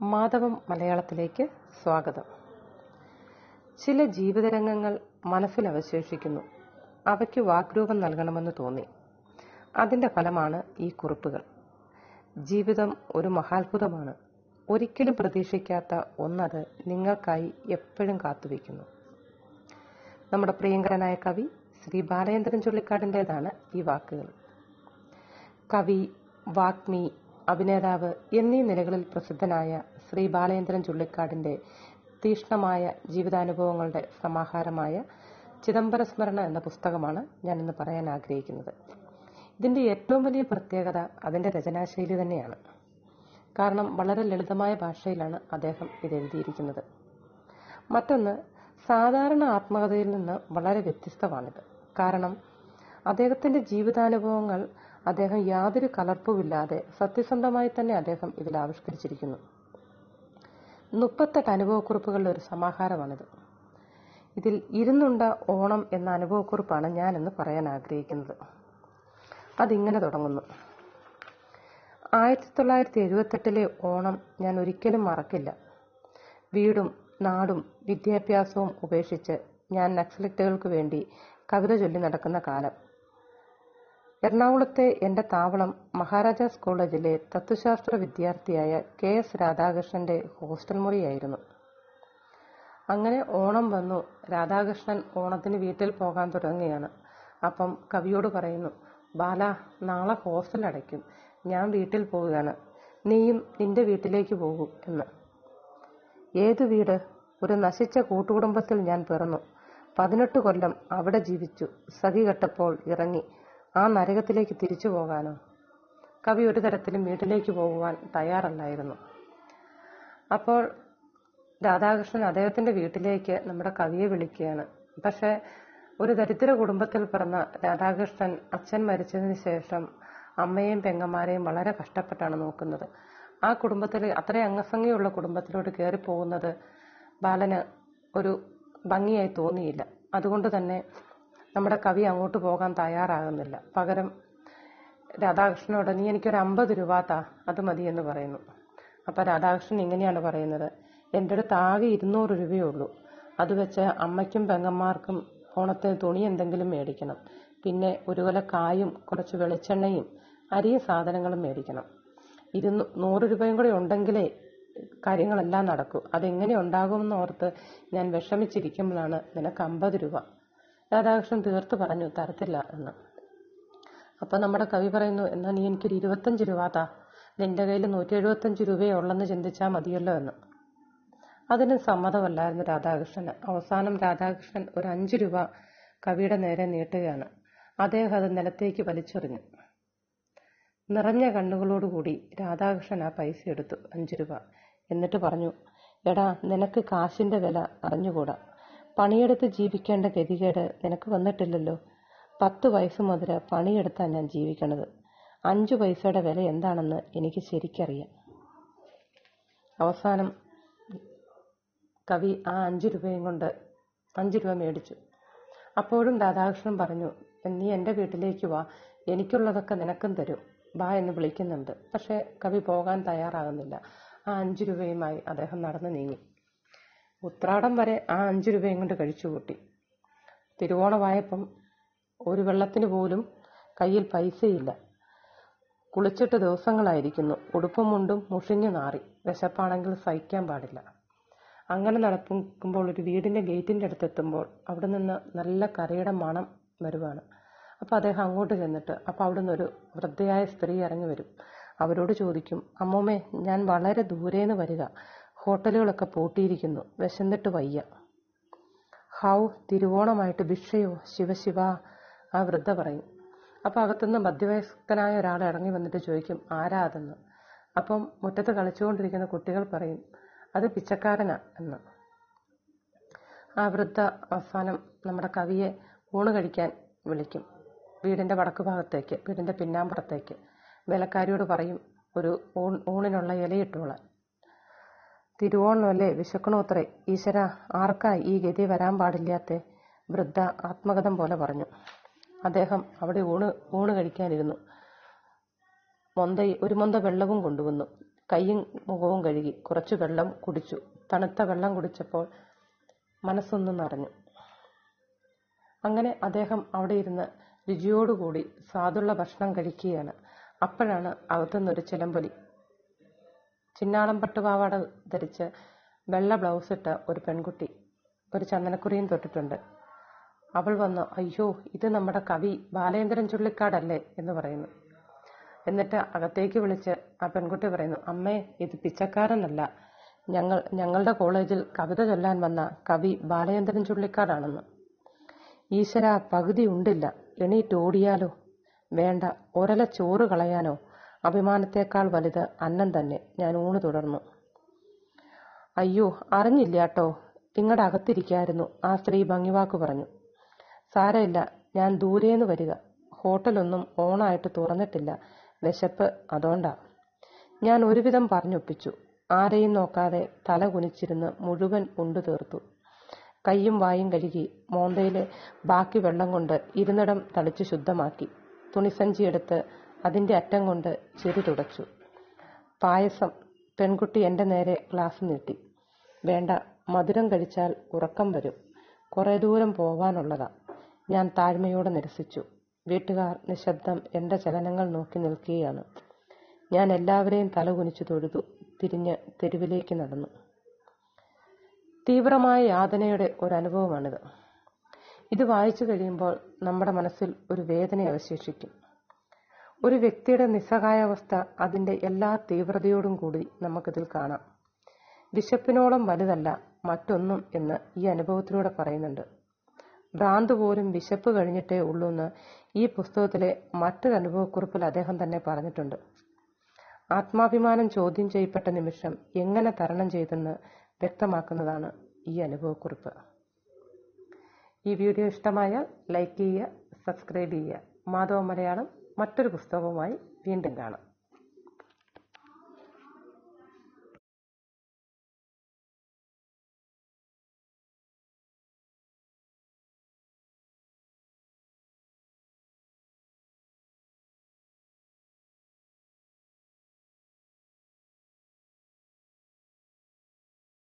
മാധവം മലയാളത്തിലേക്ക് സ്വാഗതം. ചില ജീവിതരംഗങ്ങൾ മനസ്സിൽ അവശേഷിക്കുന്നു. അവയ്ക്ക് വാക്രൂപം നൽകണമെന്ന് തോന്നി. അതിന്റെ ഫലമാണ് ഈ കുറിപ്പുകൾ. ജീവിതം ഒരു മഹാത്ഭുതമാണ്. ഒരിക്കലും പ്രതീക്ഷിക്കാത്ത ഒന്നത് നിങ്ങൾക്കായി എപ്പോഴും കാത്തുവയ്ക്കുന്നു. നമ്മുടെ പ്രിയങ്കരനായ കവി ശ്രീ ബാലചന്ദ്രൻ ചുള്ളിക്കാടിന്റെതാണ് ഈ വാക്കുകൾ. കവി വാഗ്മി അഭിനേതാവ് എന്നീ നിലകളിൽ പ്രസിദ്ധനായ ശ്രീ ബാലേന്ദ്രൻ ചുള്ളിക്കാടിന്റെ തീക്ഷ്ണമായ ജീവിതാനുഭവങ്ങളുടെ സമാഹാരമായ ചിദംബര സ്മരണ എന്ന പുസ്തകമാണ് ഞാൻ ഇന്ന് പറയാൻ ആഗ്രഹിക്കുന്നത്. ഇതിന്റെ ഏറ്റവും വലിയ പ്രത്യേകത അതിന്റെ രചനാശൈലി തന്നെയാണ്. കാരണം വളരെ ലളിതമായ ഭാഷയിലാണ് അദ്ദേഹം ഇത് എഴുതിയിരിക്കുന്നത്. മറ്റൊന്ന് സാധാരണ ആത്മകഥയിൽ നിന്ന് വളരെ വ്യത്യസ്തമാണിത്. കാരണം അദ്ദേഹത്തിന്റെ ജീവിതാനുഭവങ്ങൾ അദ്ദേഹം യാതൊരു കലർപ്പുമില്ലാതെ സത്യസന്ധമായി തന്നെ അദ്ദേഹം ഇതിൽ ആവിഷ്കരിച്ചിരിക്കുന്നു. മുപ്പത്തെട്ട് അനുഭവക്കുറിപ്പുകളുടെ ഒരു സമാഹാരമാണിത്. ഇതിൽ ഇരുന്നുണ്ട ഓണം എന്ന അനുഭവക്കുറിപ്പാണ് ഞാൻ ഇന്ന് പറയാൻ ആഗ്രഹിക്കുന്നത്. അതിങ്ങനെ തുടങ്ങുന്നു. ആയിരത്തി തൊള്ളായിരത്തി എഴുപത്തെട്ടിലെ ഓണം ഞാൻ ഒരിക്കലും മറക്കില്ല. വീടും നാടും വിദ്യാഭ്യാസവും ഉപേക്ഷിച്ച് ഞാൻ നക്സലിറ്റുകൾക്ക് വേണ്ടി കവിത ചൊല്ലി നടക്കുന്ന കാലം. എറണാകുളത്തെ എന്റെ താവളം മഹാരാജാസ് കോളേജിലെ തത്വശാസ്ത്ര വിദ്യാർത്ഥിയായ കെ എസ് രാധാകൃഷ്ണന്റെ ഹോസ്റ്റൽ മുറിയായിരുന്നു. അങ്ങനെ ഓണം വന്നു. രാധാകൃഷ്ണൻ ഓണത്തിന് വീട്ടിൽ പോകാൻ തുടങ്ങുകയാണ്. അപ്പം കവിയോട് പറയുന്നു ബാല നാളെ ഹോസ്റ്റൽ അടയ്ക്കും. ഞാൻ വീട്ടിൽ പോവുകയാണ്. നീയും നിന്റെ വീട്ടിലേക്ക് പോകൂ എന്ന്. ഏത് വീട്? ഒരു നശിച്ച കൂട്ടുകുടുംബത്തിൽ ഞാൻ പിറന്നു. പതിനെട്ട് കൊല്ലം അവിടെ ജീവിച്ചു. സഖി കെട്ടപ്പോൾ ഇറങ്ങി. ആ നരകത്തിലേക്ക് തിരിച്ചു പോകാനോ? കവി ഒരു തരത്തിലും വീട്ടിലേക്ക് പോകുവാൻ തയ്യാറല്ലായിരുന്നു. അപ്പോൾ രാധാകൃഷ്ണൻ അദ്ദേഹത്തിന്റെ വീട്ടിലേക്ക് നമ്മുടെ കവിയെ വിളിക്കുകയാണ്. പക്ഷേ ഒരു ദരിദ്ര കുടുംബത്തിൽ പിറന്ന രാധാകൃഷ്ണൻ അച്ഛൻ മരിച്ചതിന് ശേഷം അമ്മയെയും പെങ്ങന്മാരെയും വളരെ കഷ്ടപ്പെട്ടാണ് നോക്കുന്നത്. ആ കുടുംബത്തിൽ അത്രയും അംഗസംഖ്യയുള്ള കുടുംബത്തിലോട്ട് കയറി പോകുന്നത് ബാലന് ഒരു ഭംഗിയായി തോന്നിയില്ല. അതുകൊണ്ട് തന്നെ നമ്മുടെ കവി അങ്ങോട്ട് പോകാൻ തയ്യാറാകുന്നില്ല. പകരം രാധാകൃഷ്ണനോട് നീ എനിക്കൊരു അമ്പത് രൂപ താ അത് മതി എന്ന് പറയുന്നു. അപ്പം രാധാകൃഷ്ണൻ ഇങ്ങനെയാണ് പറയുന്നത്. എന്റെ അടുത്ത് ആകെ ഇരുന്നൂറ് രൂപയേ ഉള്ളൂ. അത് വെച്ച് അമ്മയ്ക്കും പെങ്ങന്മാർക്കും ഓണത്തിന് തുണി എന്തെങ്കിലും മേടിക്കണം. പിന്നെ ഒരു കൊല കായും കുറച്ച് വെളിച്ചെണ്ണയും അരിയ സാധനങ്ങളും മേടിക്കണം. ഇരുന്നു നൂറ് രൂപയും കൂടെ ഉണ്ടെങ്കിലേ കാര്യങ്ങളെല്ലാം നടക്കൂ. അതെങ്ങനെ ഉണ്ടാകുമെന്ന് ഓർത്ത് ഞാൻ വിഷമിച്ചിരിക്കുമ്പോഴാണ് നിനക്ക് അമ്പത് രൂപ. രാധാകൃഷ്ണൻ തീർത്ത് പറഞ്ഞു തരത്തില്ല എന്ന്. അപ്പൊ നമ്മുടെ കവി പറയുന്നു എന്നാ നീ എനിക്കൊരു ഇരുപത്തഞ്ച് രൂപ താ. നിന്റെ കയ്യിൽ നൂറ്റി എഴുപത്തഞ്ച് രൂപയേ ഉള്ളെന്ന് ചിന്തിച്ചാൽ മതിയല്ലോ എന്ന്. അതിന് സമ്മതമല്ലായിരുന്നു രാധാകൃഷ്ണന്. അവസാനം രാധാകൃഷ്ണൻ ഒരു അഞ്ചു രൂപ കവിയുടെ നേരെ നീട്ടുകയാണ്. അദ്ദേഹം അത് നിലത്തേക്ക് വലിച്ചെറിഞ്ഞു. നിറഞ്ഞ കണ്ണുകളോടുകൂടി രാധാകൃഷ്ണൻ ആ പൈസ എടുത്തു അഞ്ചു രൂപ. എന്നിട്ട് പറഞ്ഞു എടാ നിനക്ക് കാശിന്റെ വില അറിഞ്ഞുകൂടാ. പണിയെടുത്ത് ജീവിക്കേണ്ട ഗതികേട് നിനക്ക് വന്നിട്ടില്ലല്ലോ. പത്ത് വയസ്സ് മുതൽ പണിയെടുത്താണ് ഞാൻ ജീവിക്കണത്. അഞ്ചു പൈസയുടെ വില എന്താണെന്ന് എനിക്ക് ശരിക്കറിയാം. അവസാനം കവി ആ അഞ്ച് രൂപയും കൊണ്ട് അഞ്ച് രൂപ മേടിച്ചു. അപ്പോഴും രാധാകൃഷ്ണൻ പറഞ്ഞു നീ എന്റെ വീട്ടിലേക്ക് വാ. എനിക്കുള്ളതൊക്കെ നിനക്കും തരും. ബാ എന്ന് വിളിക്കുന്നുണ്ട്. പക്ഷേ കവി പോകാൻ തയ്യാറാകുന്നില്ല. ആ അഞ്ച് രൂപയുമായി അദ്ദേഹം നടന്നു നീങ്ങി. ഉത്രാടം വരെ ആ അഞ്ചു രൂപയും കൊണ്ട് കഴിച്ചു കൂട്ടി. തിരുവോണമായപ്പം ഒരു വെള്ളത്തിന് പോലും കയ്യിൽ പൈസയില്ല. കുളിച്ചിട്ട് ദിവസങ്ങളായിരിക്കുന്നു. ഉടുപ്പും മുണ്ടും മുഷിഞ്ഞു നാറി. വിശപ്പാണെങ്കിൽ സഹിക്കാൻ പാടില്ല. അങ്ങനെ നടക്കുമ്പോൾ ഒരു വീടിന്റെ ഗേറ്റിന്റെ അടുത്തെത്തുമ്പോൾ അവിടെ നിന്ന് നല്ല കറിയുടെ മണം വരുവാണ്. അപ്പോൾ അദ്ദേഹം അങ്ങോട്ട് ചെന്നിട്ട് അപ്പോൾ അവിടെ നിന്ന് ഒരു വൃദ്ധയായ സ്ത്രീ ഇറങ്ങി വരും. അവരോട് ചോദിക്കും അമ്മൂമ്മേ ഞാൻ വളരെ ദൂരേന്ന് വരിക. ഹോട്ടലുകളൊക്കെ പൂട്ടിയിരിക്കുന്നു. വിശന്നിട്ട് വയ്യ. ഹൗ തിരുവോണമായിട്ട് ഭിക്ഷയോ ശിവശിവ ആ വൃദ്ധ പറയും. അപ്പൊ അകത്തുനിന്ന് മധ്യവയസ്കനായ ഒരാൾ ഇറങ്ങി വന്നിട്ട് ചോദിക്കും ആരാ അതെന്ന്? അപ്പം മുറ്റത്ത് കളിച്ചുകൊണ്ടിരിക്കുന്ന കുട്ടികൾ പറയും അത് പിച്ചക്കാരനാ എന്ന്. ആ വൃദ്ധ അവസാനം നമ്മുടെ കവിയെ ഊണ് കഴിക്കാൻ വിളിക്കും. വീടിന്റെ വടക്കു ഭാഗത്തേക്ക് വീടിന്റെ പിന്നാമ്പുറത്തേക്ക്. വേലക്കാരിയോട് പറയും ഒരു ഊണിനുള്ള ഇലയിട്ടോളാൻ. തിരുവോണമല്ലേ? വിശക്കണോത്രേ ഈശ്വര ആർക്കാ ഈ ഗതി വരാൻ പാടില്ലാത്തെ? വൃദ്ധ ആത്മകഥം പോലെ പറഞ്ഞു. അദ്ദേഹം അവിടെ ഊണ് ഊണ് കഴിക്കാനിരുന്നു. മൊന്ത ഒരു മൊന്ത വെള്ളവും കൊണ്ടുവന്നു. കൈയും മുഖവും കഴുകി കുറച്ചു വെള്ളം കുടിച്ചു. തണുത്ത വെള്ളം കുടിച്ചപ്പോൾ മനസ്സൊന്നും നിറഞ്ഞു. അങ്ങനെ അദ്ദേഹം അവിടെ ഇരുന്ന് രുചിയോടുകൂടി സ്വാദുള്ള ഭക്ഷണം കഴിക്കുകയാണ്. അപ്പോഴാണ് അകത്തുനിന്നൊരു ചിലമ്പൊലി. ചിന്നാളം പട്ടുപാവാട ധരിച്ച് വെള്ള ബ്ലൗസ് ഇട്ട ഒരു പെൺകുട്ടി ഒരു ചന്ദനക്കുറിയും തൊട്ടിട്ടുണ്ട്. അവൾ വന്ന് അയ്യോ ഇത് നമ്മുടെ കവി ബാലേന്ദ്രൻ ചുള്ളിക്കാടല്ലേ? എന്ന് പറയുന്നു. എന്നിട്ട് അകത്തേക്ക് വിളിച്ച് ആ പെൺകുട്ടി പറയുന്നു അമ്മേ ഇത് പിച്ചക്കാരനല്ല. ഞങ്ങൾ ഞങ്ങളുടെ കോളേജിൽ കവിത ചൊല്ലാൻ വന്ന കവി ബാലേന്ദ്രൻ ചുള്ളിക്കാടാണെന്ന്. ഈശ്വര പകുതി ഉണ്ടില്ല. എണീറ്റ് ഓടിയാലോ? വേണ്ട ഒരല ചോറ് കളയാനോ? അഭിമാനത്തേക്കാൾ വലുത് അന്നം തന്നെ. ഞാൻ ഊണ് തുടർന്നു. അയ്യോ അറിഞ്ഞില്ലാട്ടോ. നിങ്ങളുടെ അകത്തിരിക്കായിരുന്നു. ആ സ്ത്രീ ഭംഗിവാക്ക് പറഞ്ഞു. സാരമില്ല ഞാൻ ദൂരേന്ന് വരിക. ഹോട്ടലൊന്നും ഓണായിട്ട് തുറന്നിട്ടില്ല. വിശപ്പ് അതോണ്ടാ. ഞാൻ ഒരുവിധം പറഞ്ഞൊപ്പിച്ചു. ആരെയും നോക്കാതെ തല കുനിച്ചിരുന്ന് മുഴുവൻ ഉണ്ടു തീർത്തു. കൈയും വായും കഴുകി മോന്തയിലെ ബാക്കി വെള്ളം കൊണ്ട് ഇരുന്നിടം തളിച്ച് ശുദ്ധമാക്കി. തുണിസഞ്ചി അതിന്റെ അറ്റം കൊണ്ട് ചെറു തുടച്ചു. പായസം പെൺകുട്ടി എന്റെ നേരെ ഗ്ലാസ് നീട്ടി. വേണ്ട മധുരം കഴിച്ചാൽ ഉറക്കം വരും. കുറേ ദൂരം പോവാനുള്ളതാ. ഞാൻ താഴ്മയോടെ നിരസിച്ചു. വീട്ടുകാർ നിശബ്ദം എന്റെ ചലനങ്ങൾ നോക്കി നിൽക്കുകയാണ്. ഞാൻ എല്ലാവരെയും തലകുനിച്ചു തൊഴുതു. തിരിഞ്ഞ് തെരുവിലേക്ക് നടന്നു. തീവ്രമായ യാതനയുടെ ഒരു അനുഭവമാണിത്. ഇത് വായിച്ചു കഴിയുമ്പോൾ നമ്മുടെ മനസ്സിൽ ഒരു വേദന അവശേഷിക്കും. ഒരു വ്യക്തിയുടെ നിസ്സഹായാവസ്ഥ അതിന്റെ എല്ലാ തീവ്രതയോടും കൂടി നമുക്കിതിൽ കാണാം. വിശപ്പിനോളം വലുതല്ല മറ്റൊന്നും എന്ന് ഈ അനുഭവത്തിലൂടെ പറയുന്നുണ്ട്. ഭ്രാന്ത് പോലും വിശപ്പ് കഴിഞ്ഞിട്ടേ ഉള്ളൂ എന്ന് ഈ പുസ്തകത്തിലെ മറ്റൊരു അനുഭവക്കുറിപ്പിൽ അദ്ദേഹം തന്നെ പറഞ്ഞിട്ടുണ്ട്. ആത്മാഭിമാനം ചോദ്യം ചെയ്യപ്പെട്ട നിമിഷം എങ്ങനെ തരണം ചെയ്തെന്ന് വ്യക്തമാക്കുന്നതാണ് ഈ അനുഭവക്കുറിപ്പ്. ഈ വീഡിയോ ഇഷ്ടമായാൽ ലൈക്ക് ചെയ്യുക സബ്സ്ക്രൈബ് ചെയ്യുക. മാധവ മലയാളം മറ്റൊരു പുസ്തകവുമായി വീണ്ടും കാണാം.